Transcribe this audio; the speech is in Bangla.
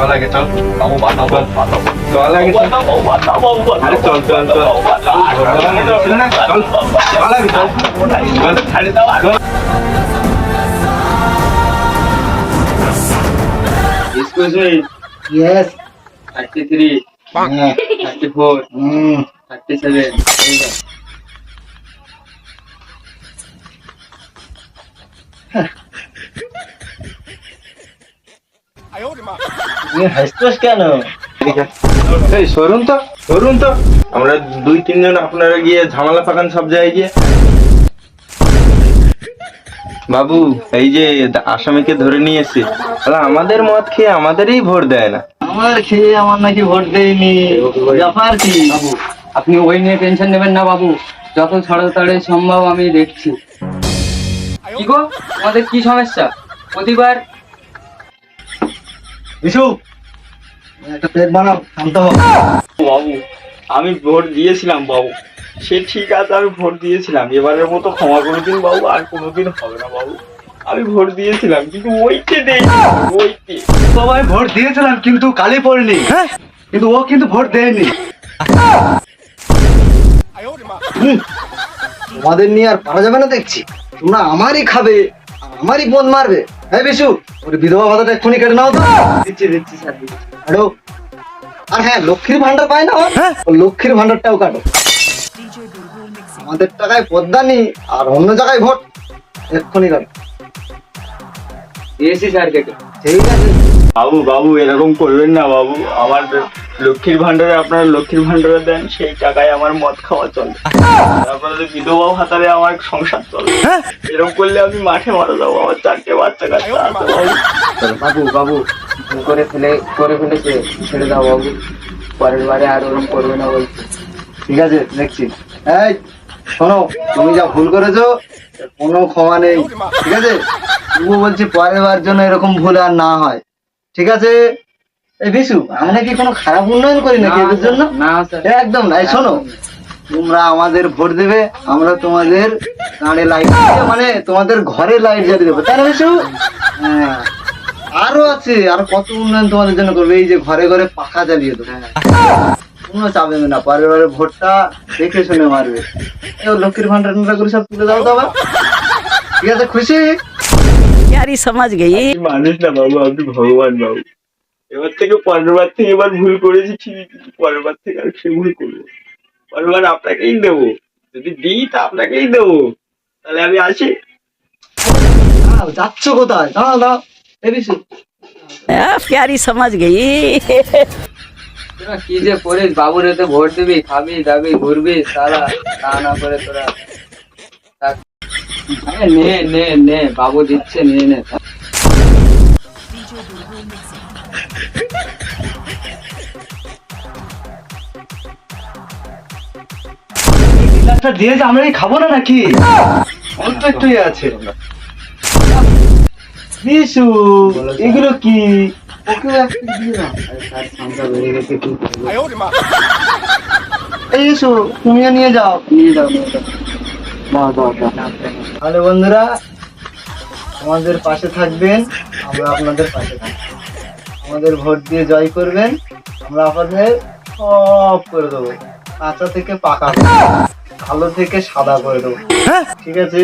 চল আগে চল চল আগে চল আরে চল চল চল চল না, চল চল আগে চল চল। Excuse me, ইয়েস 33, হ্যাঁ 34, হুম 37. তুমি কেন? এই সরুন তো সরুন তো। আমরা দুই তিনজন আপনারা গিয়ে ঝামেলা পাকান সব জায়গায় গিয়ে। বাবু এই যে আসামিকে ধরে নিয়ে এসে তাহলে আমাদের মদ খেয়ে আমাদেরই ভোট দেয় না। আমার খেয়ে আমার নাকি ভোট দেয়নি। ব্যাপার কি? বাবু আপনি ওই নিয়ে টেনশন নেবেন না বাবু। যত তাড়াতাড়ি সম্ভব আমি দেখছি। কি গো? আমাদের কি সমস্যা? প্রতিবার বিশু একটা প্লেট বানাও শান্ত হও। বাবু আমি ভোট দিয়েছিলাম বাবু। সে ঠিক আছে আমি ভোট দিয়েছিলাম। এবারের মতো ক্ষমা করে দিন বাবু আর কোনোদিন হবে না বাবু। আমি ভোট দিয়েছিলাম কিন্তু ওইকে দেই ওইকে সবাই ভোট দিয়েছিলাম কিন্তু কালি পড়লি কিন্তু ও কিন্তু ভোট দেয়নি। হুম, তোমাদের নিয়ে আর পারা যাবে না দেখছি। তোমরা আমারই খাবে। আমারই বোন মারবে। হ্যাঁ বিশু ওর বিধবা ভাতাটা এক্ষুনি কেটে নাও তো। দিচ্ছি দিচ্ছি স্যার। কাটো আর। হ্যাঁ লক্ষ্মীর ভান্ডার পায় না ও? ও লক্ষ্মীর ভান্ডারটাও কাটো। আমাদের টাকায় পদ্মা নি আর অন্য জায়গায় ভোট। এক্ষুনি কাটো। দিয়েছি স্যার কেটে। ঠিক আছে। বাবু বাবু এরকম করবেন না বাবু। আমার লক্ষ্মীর ভান্ডারে আপনারা লক্ষ্মীর ভান্ডারে দেন সেই টাকায় আমার মদ খাওয়া চলে আপনাদের বিধবা ভাতারে আমার সংসার চলে এরকম করলে আমি মাঠে মারা যাব আমার চারটে বাচ্চা কাচ্চা বাবু বাবু করে ফেলে করে ফেলেছে? ছেড়ে দাও বাবু। পরের বারে আর ওরকম করবে না বলছে। ঠিক আছে দেখছি। এই শোনো তুমি যা ভুল করেছ কোনো ক্ষমা নেই। ঠিক আছে? তবু বলছি পরের বার জন্য এরকম ভুল আর না হয়। ঠিক আছে? বিশু আমরা কি কোনো খারাপ উন্নয়ন করি নাকি এদের জন্য না স্যার একদম নাই শোনো তোমরা আমাদের ভোট দেবে আমরা তোমাদের গাড়ি লাইট দিয়ে মানে তোমাদের ঘরে লাইট জ্বালিয়ে দেবো তাই না বিশু হ্যাঁ আরো আছে আর কত উন্নয়ন তোমাদের জন্য করবে এই যে ঘরে ঘরে পাখা জ্বালিয়ে দেবো কোনো চাপ নেবে না পরের বারে ভোটটা দেখে শুনে মারবে এই লক্ষ্মীর ভান্ডার টান্ডার করে সব তুলে দাও তো আবার ঠিক আছে খুশি यारी समझ गई মানুষ না বাবু আপনি ভগবান বাবু এবার থেকে পরের বার থেকে এবার ভুল করেছি ঠিকই কিন্তু পরের বার থেকে আর সে ভুল করব পরের বার আপনাকেই দেবো। যদি দিই তা আপনাকেই দেবো। তাহলে আমি আসি যাচ্ছ কোথায়? দাঁড়াও দাঁড়াও। এদিকে কি যে ভোট দিবি খাবি না করে তোরা। নে নে বাবু দিচ্ছে নিয়ে নে থাক। গ্লাসটা আমরা কি খাব না নাকি? একটুই আছে। বিশু এগুলো কি? দিয়ে তুমিও নিয়ে যাও। নিয়ে যাও তাহলে বন্ধুরা আমাদের পাশে থাকবেন আমরা আপনাদের পাশে থাকব। আমাদের ভোট দিয়ে জয় করবেন আমরা আপনাদের সব করে দেবো। কাঁচা থেকে পাকা ভালো থেকে সাদা করে দেবো। ঠিক আছে?